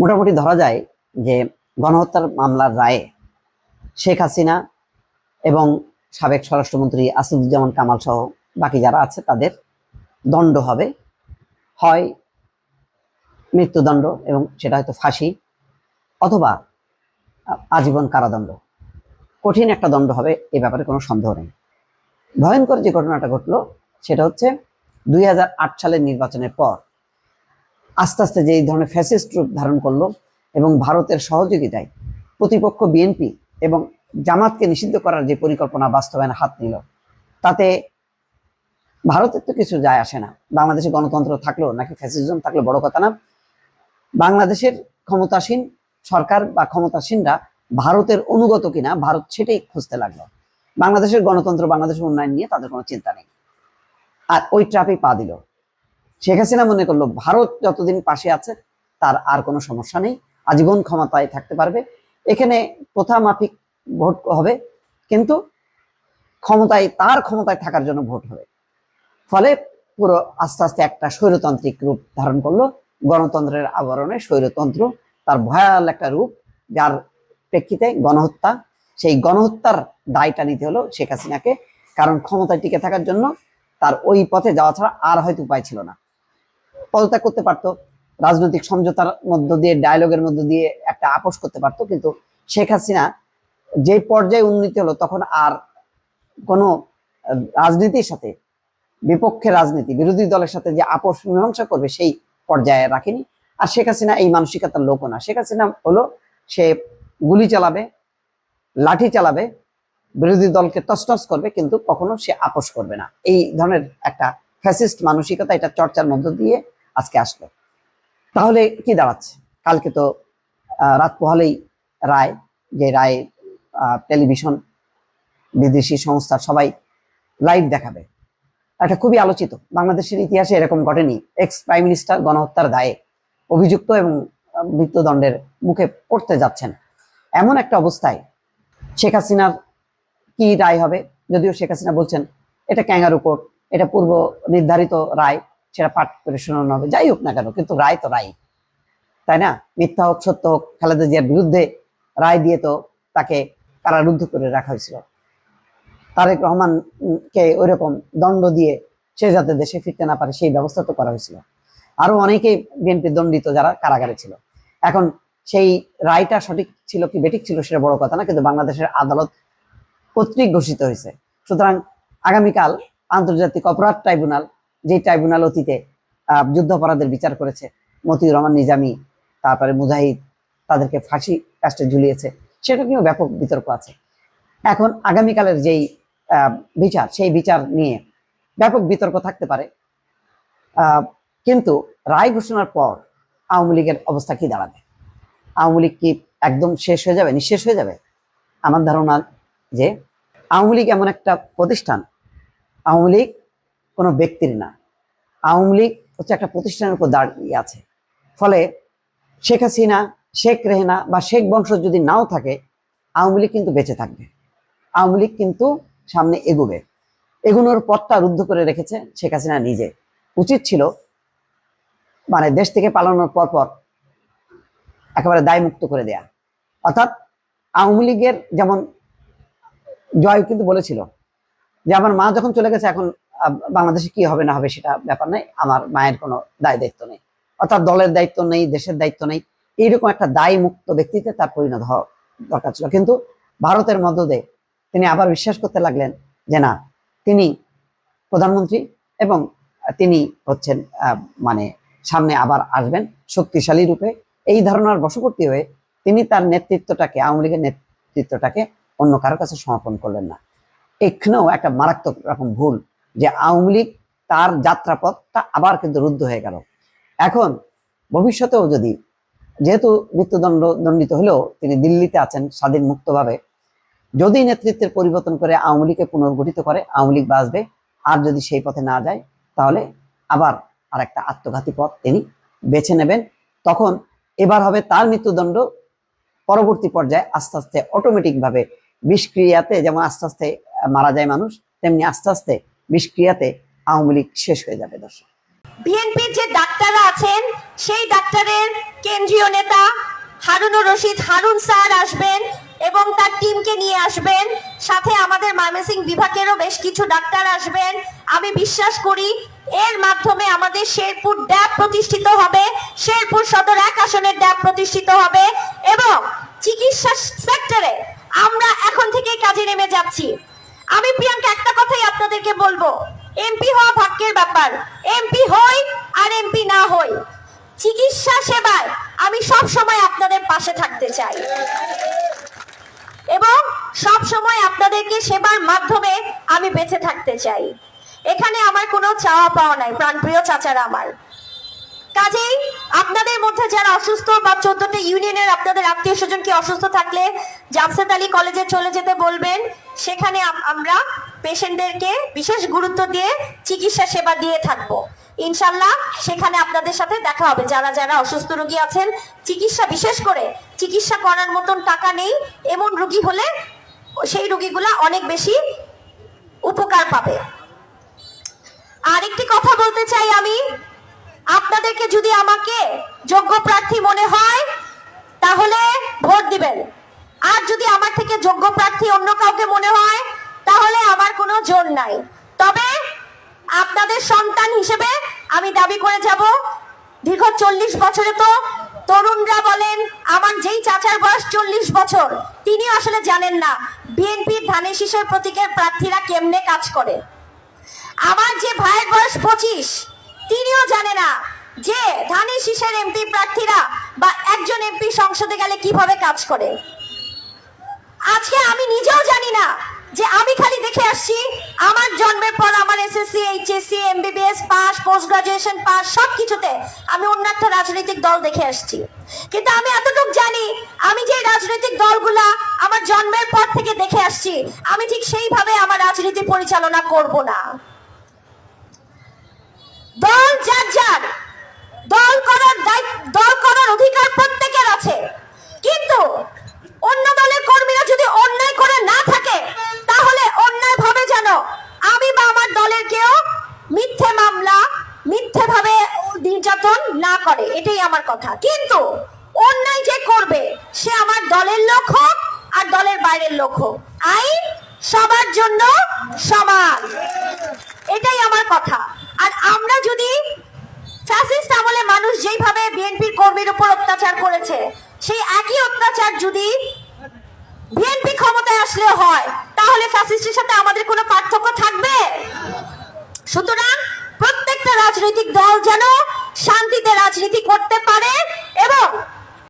মোটামুটি ধরা যায় যে গণহত্যার মামলার রায়ে শেখ হাসিনা এবং সাবেক স্বরাষ্ট্রমন্ত্রী আসাদুজ্জামান কামাল সহ বাকি যারা আছে তাদের দণ্ড হবে। হয় মৃত্যুদণ্ড এবং সেটা হয়তো ফাঁসি অথবা আজীবন কারাদণ্ড। কঠিন একটা দণ্ড হবে, এ ব্যাপারে কোনো সন্দেহ নেই। ভয়ঙ্কর যে ঘটনাটা ঘটলো, সেটা হচ্ছে দুই হাজার আট সালের নির্বাচনের পর আস্তে আস্তে যে এই ধরনের ফ্যাসিস্ট রূপ ধারণ করল এবং ভারতের সহযোগিতায় প্রতিপক্ষ বিএনপি এবং জামাতকে নিষিদ্ধ করার যে পরিকল্পনা বাস্তবায়নে হাত নিল, তাতে ভারতের তো কিছু যায় আসে না। বাংলাদেশে গণতন্ত্র থাকল নাকি ফ্যাসিজম থাকল বড় কথা না। বাংলাদেশের ক্ষমতাসীন সরকার বা ক্ষমতাসীনরা ভারতের অনুগত কিনা, ভারত সেটাই খুঁজতে লাগল। বাংলাদেশের গণতন্ত্র, বাংলাদেশের উন্নয়ন নিয়ে তাদের কোনো চিন্তা নেই। আর ওই ট্রাপেই পা দিল। শেখ হাসিনা মনে করল, ভারত যতদিন পাশে আছে, তার আর কোনো সমস্যা নেই, আজীবন ক্ষমতায় থাকতে পারবে। এখানে প্রথা মাফিক ভোট হবে, কিন্তু ক্ষমতায়, তার ক্ষমতায় থাকার জন্য ভোট হবে। ফলে পুরো আস্তে আস্তে একটা স্বৈরতান্ত্রিক রূপ ধারণ করল, গণতন্ত্রের আবরণে স্বৈরতন্ত্র, তার ভয়াল একটা রূপ, যার প্রেক্ষিতে গণহত্যা, সেই গণহত্যার দায়টা নিতে হলো শেখ হাসিনাকে, কারণ ক্ষমতায় টিকে থাকার জন্য তার ওই পথে যাওয়া ছাড়া আর হয়তো উপায় ছিল না। পদত্যাগ করতে পারতো, রাজনৈতিক সমঝোতার মধ্য দিয়ে ডায়লগের মধ্য দিয়ে একটা আপোষ করতে পারতো, কিন্তু শেখ হাসিনা যে পর্যায়ে উন্নতি হলো, তখন আর কোনো রাজনীতির সাথে, বিপক্ষে রাজনীতি, বিরোধী দলের সাথে যে আপোষ মীমাংসা করবে, সেই পর্যায়ে রাখেনি। আর শেখ হাসিনা এই মানসিকতার লোকও না। শেখ হাসিনা হলো, সে গুলি চালাবে, লাঠি চালাবে বিরোধী দলকে তছনছ করবে, কিন্তু কখনো সে আপোষ করবে না। এই ধরনের একটা ফ্যাসিস্ট মানসিকতা এটা চর্চার মধ্য দিয়ে আজকে আসলো। তাহলে কি দাঁড়াচ্ছে? কালকে তো রাত পোহালেই রায়, যে রায় টেলিভিশন, বিদেশি সংস্থা সবাই লাইভ দেখাবে। এটা খুবই আলোচিত। বাংলাদেশের ইতিহাসে এরকম ঘটেনি। এক্স প্রাইম মিনিস্টার গণহত্যার দায়ে অভিযুক্ত এবং মৃত্যুদণ্ডের মুখে পড়তে যাচ্ছেন। এমন একটা অবস্থায় শেখ হাসিনার কি রায় হবে? যদিও শেখ হাসিনা বলছেন এটা ক্যাঙ্গারু কোর্ট, এটা পূর্ব নির্ধারিত রায়, সেটা পাঠ করে শোনানো হবে। যাই হোক না কেন, কিন্তু রায় তো রায়। তাই না? মিথ্যা হোক, সত্য হোক, খালেদা জিয়ার বিরুদ্ধে রায় দিয়ে তো তাকে কারারুদ্ধ করে রাখা হয়েছিল। তারেক রহমানকে ওইরকম দণ্ড দিয়ে সে যাতে দেশে ফিরতে না পারে, সেই ব্যবস্থা তো করা হয়েছিল। আরও অনেকেই বিএনপি দণ্ডিত যারা কারাগারে ছিল। এখন সেই রায়টা সঠিক ছিল কি বেঠিক ছিল সেটা বড় কথা না, কিন্তু বাংলাদেশের আদালত কর্তৃক ঘোষিত হয়েছে। সুতরাং আগামীকাল আন্তর্জাতিক অপরাধ ট্রাইব্যুনাল, যে ট্রাইব্যুনাল অতীতে যুদ্ধাপরাধের বিচার করেছে, মতিউর রহমান, নিজামী, তারপরে মুজাহিদ, তাদেরকে ফাঁসি কাস্টে ঝুলিয়েছে, সেটা নিয়েও ব্যাপক বিতর্ক আছে। এখন আগামীকালের যেই বিচার, সেই বিচার নিয়ে ব্যাপক বিতর্ক থাকতে পারে। কিন্তু রায় ঘোষণার পর আওয়ামী লীগের অবস্থা কি দাঁড়াবে? আওয়ামী লীগ কি একদম শেষ হয়ে যাবে, নিঃশেষ হয়ে যাবে? আমার ধারণা যে আওয়ামী লীগ এমন একটা প্রতিষ্ঠান, আওয়ামী লীগ কোনো ব্যক্তির না। আওয়ামী লীগ হচ্ছে একটা প্রতিষ্ঠানের উপর দাঁড়িয়ে আছে। ফলে শেখ হাসিনা, শেখ রেহেনা বা শেখ বংশ যদি নাও থাকে, আওয়ামী লীগ কিন্তু বেঁচে থাকবে। আওয়ামী লীগ কিন্তু সামনে এগোবে। এগুনোর পথটা রুদ্ধ করে রেখেছে শেখ হাসিনা নিজে। উচিত ছিল মানে দেশ থেকে পালানোর পর পর একেবারে দায় মুক্ত করে দেয়া। অর্থাৎ আওয়ামী লীগের যেমন জয় কিন্তু বলেছিল যে আমার মা যখন চলে গেছে, এখন বাংলাদেশে কি হবে না হবে সেটা ব্যাপার নেই, আমার মায়ের কোনো দায় দায়িত্ব নেই। অর্থাৎ দলের দায়িত্ব নেই, দেশের দায়িত্ব নেই, এইরকম একটা দায় মুক্ত ব্যক্তিতে তার পরিণত হওয়া দরকার ছিল। কিন্তু ভারতের দিয়ে তিনি আবার বিশ্বাস করতে লাগলেন যে না, তিনি প্রধানমন্ত্রী এবং তিনি হচ্ছেন মানে সামনে আবার আসবেন শক্তিশালী রূপে। এই ধারণার বশবর্তী হয়ে তিনি তার নেতৃত্বটাকে, আওয়ামী লীগের নেতৃত্বটাকে অন্য কারও কাছে সমর্পণ করলেন না। এখানেও একটা মারাত্মক রকম ভুল যে আওয়ামী লীগ তার যাত্রাপথটা আবার কিন্তু রুদ্ধ হয়ে গেল। এখন ভবিষ্যতেও যদি যেহেতু মৃত্যুদণ্ড দণ্ডিত হলেও তিনি দিল্লিতে আছেন স্বাধীন মুক্তভাবে, যদি নেতৃত্বের পরিবর্তন করে আওয়ামী লীগকে পুনর্গঠিত করে আওয়ামী লীগ বাঁচবে, আর যদি সেই পথে না যায়, তাহলে আবার আর একটা আত্মঘাতী পথ তিনি বেছে নেবেন। তখন এবার হবে তার মৃত্যুদণ্ড পরবর্তী পর্যায়ে আস্তে আস্তে অটোমেটিক ভাবে বিষক্রিয়াতে যেমন আস্তে আস্তে মারা যায় মানুষ, তেমনি আস্তে আস্তে বিষক্রিয়াতে আওয়ামী লীগ শেষ হয়ে যাবে, দর্শক। বিএনপির যে ডাক্তাররা আছেন, সেই ডাক্তারের কেন্দ্রীয় নেতা হারুনুর রশিদ হারুন স্যার আসবেন এবং তার টিমকে নিয়ে আসবেন। সাথে আমাদের ময়মনসিং বিভাগেরও বেশ কিছু ডাক্তার আসবেন। আমি বিশ্বাস করি, এর মাধ্যমে আমাদের শেরপুর ড্যাব প্রতিষ্ঠিত হবে। শেরপুর সদর এক আসনের ড্যাব প্রতিষ্ঠিত হবে এবং চিকিৎসা সেক্টরে আমরা এখন থেকেই কাজে নেমে যাচ্ছি। আমি প্রিয়াঙ্কা, একটা কথাই আপনাদেরকে বলব। এমপি হওয়া ভাগ্যের ব্যাপার। এমপি হই আর এমপি না হই। চিকিৎসা সেবায় আমি সব সময় আপনাদের পাশে থাকতে চাই। এবং সব সময় আপনাদেরকে সেবার মাধ্যমে আমি বেঁচে থাকতে চাই। এখানে আমার কোনো চাওয়া পাওয়া নাই, প্রাণপ্রিয় চাচারা আমার। কাজেই আপনাদের মধ্যে যারা অসুস্থ বা চোদ্দটা ইউনিয়নের আপনাদের আত্মীয় স্বজন কি অসুস্থ থাকলে জামশেদ আলী কলেজে চলে যেতে বলবেন। সেখানে আমরা পেশেন্টদেরকে বিশেষ গুরুত্ব দিয়ে চিকিৎসা সেবা দিয়ে থাকব। ইনশাল্লাহ সেখানে আপনাদের সাথে দেখা হবে। যারা যারা অসুস্থ রোগী আছেন, চিকিৎসা বিশেষ করে চিকিৎসা করার মতন টাকা নেই, এমন রোগী হলে সেই রোগীগুলা অনেক বেশি উপকার পাবে। আরেকটি কথা বলতে চাই আমি। আপনাদেরকে যদি আমাকে যোগ্য প্রার্থী মনে হয়, তাহলে ভোট দিবেন। আর যদি আমার থেকে যোগ্য প্রার্থী অন্য কাউকে মনে হয়, তাহলে আমার কোনো জোর নাই। তবে আপনাদের সন্তান হিসেবে আমি দাবি করে যাব, দীর্ঘ চল্লিশ বছরে তো তরুণরা বলেন, আমার যেই চাচার বয়স চল্লিশ বছর, তিনি আসলে জানেন না বিএনপির ধানের শীষের প্রতীকের প্রার্থীরা কেমনে কাজ করে। আমার যে ভাইয়ের বয়স পঁচিশ তিনিও জানে না যে ধানের শীষের এমপি প্রার্থীরা বা একজন এমপি সংসদে গেলে কীভাবে কাজ করে। আজকে আমি নিজেও জানি না যে আমি খালি দেখে আসছি, আমার জন্মের পর আমার SSC HSC MBBS pass post graduation pass সব কিছুতে আমি অন্য একটা রাজনৈতিক দল দেখে আসছি। কিন্তু আমি এতটুকু জানি, আমি যে রাজনৈতিক দলগুলা আমার জন্মের পর থেকে দেখে আসছি, আমি ঠিক সেইভাবে আমার রাজনীতি পরিচালনা করব না। দল যার যার, দল করার দল করার অধিকার প্রত্যেকের আছে। কিন্তু অন্য দলের কর্মীরা যদি অন্যায় করে না থাকে, তাহলে অন্যায় ভাবে যেন। আমি বা আমার দলের কেউ মিথ্যে মামলা, মিথ্যে ভাবে নির্যাতন না করে, এটাই আমার কথা। কিন্তু অন্যায় যে করবে, সে আমার দলের লোক হোক আর দলের বাইরের লোক হোক। আইন সবার জন্য সমান। এটাই আমার কথা। আর আমরা যদি ফ্যাসিস্ট আমলে মানুষ যেইভাবে বিএনপির কর্মীর উপর অত্যাচার করেছে, সেই একই অত্যাচার যদি বিএনপি ক্ষমতায় আসলে হয়, তাহলে ফ্যাসিস্টের সাথে আমাদের কোনো পার্থক্য থাকবে? সুতরাং প্রত্যেকটা রাজনৈতিক দল যেন শান্তিতে রাজনীতি করতে পারে